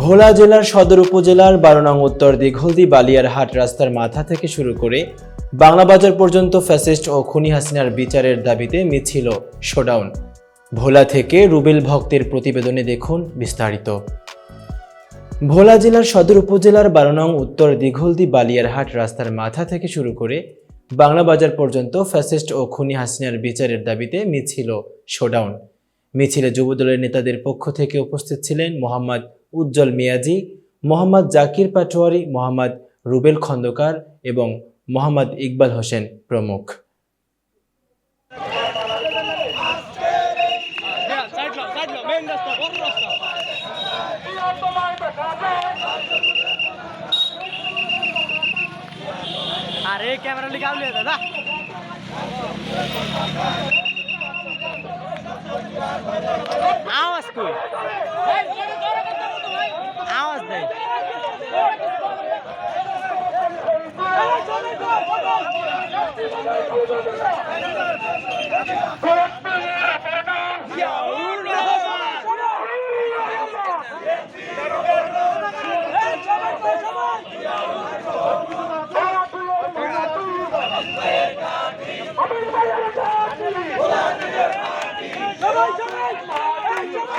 ভোলা জেলার সদর উপজেলার বারো নং উত্তর দিঘলদি বালিয়ারহাট রাস্তার মাথা থেকে শুরু করে বাংলাবাজার পর্যন্ত ফ্যাসিস্ট ও খুনি হাসিনার বিচারের দাবিতে মিছিল শোডাউন ভোলা থেকে রুবেল ভক্তের প্রতিবেদনে দেখুন বিস্তারিত। ভোলা জেলার সদর উপজেলার বারো নং উত্তর দিঘলদি বালিয়ারহাট রাস্তার মাথা থেকে শুরু করে বাংলা বাজার পর্যন্ত ফ্যাসিস্ট ও খুনি হাসিনার বিচারের দাবিতে মিছিল, শোডাউন। মিছিলে যুবদলের নেতাদের পক্ষ থেকে উপস্থিত ছিলেন মোহাম্মদ উজ্জ্বল মিয়াজি, মোহাম্মদ জাকির পাটোয়ারি, মোহাম্মদ রুবেল খন্দকার এবং মোহাম্মদ ইকবাল হোসেন প্রমুখ। আরে ক্যামেরা লিখে আউলে দাদা আওয়াজ কই? আওয়াজ নেই Correct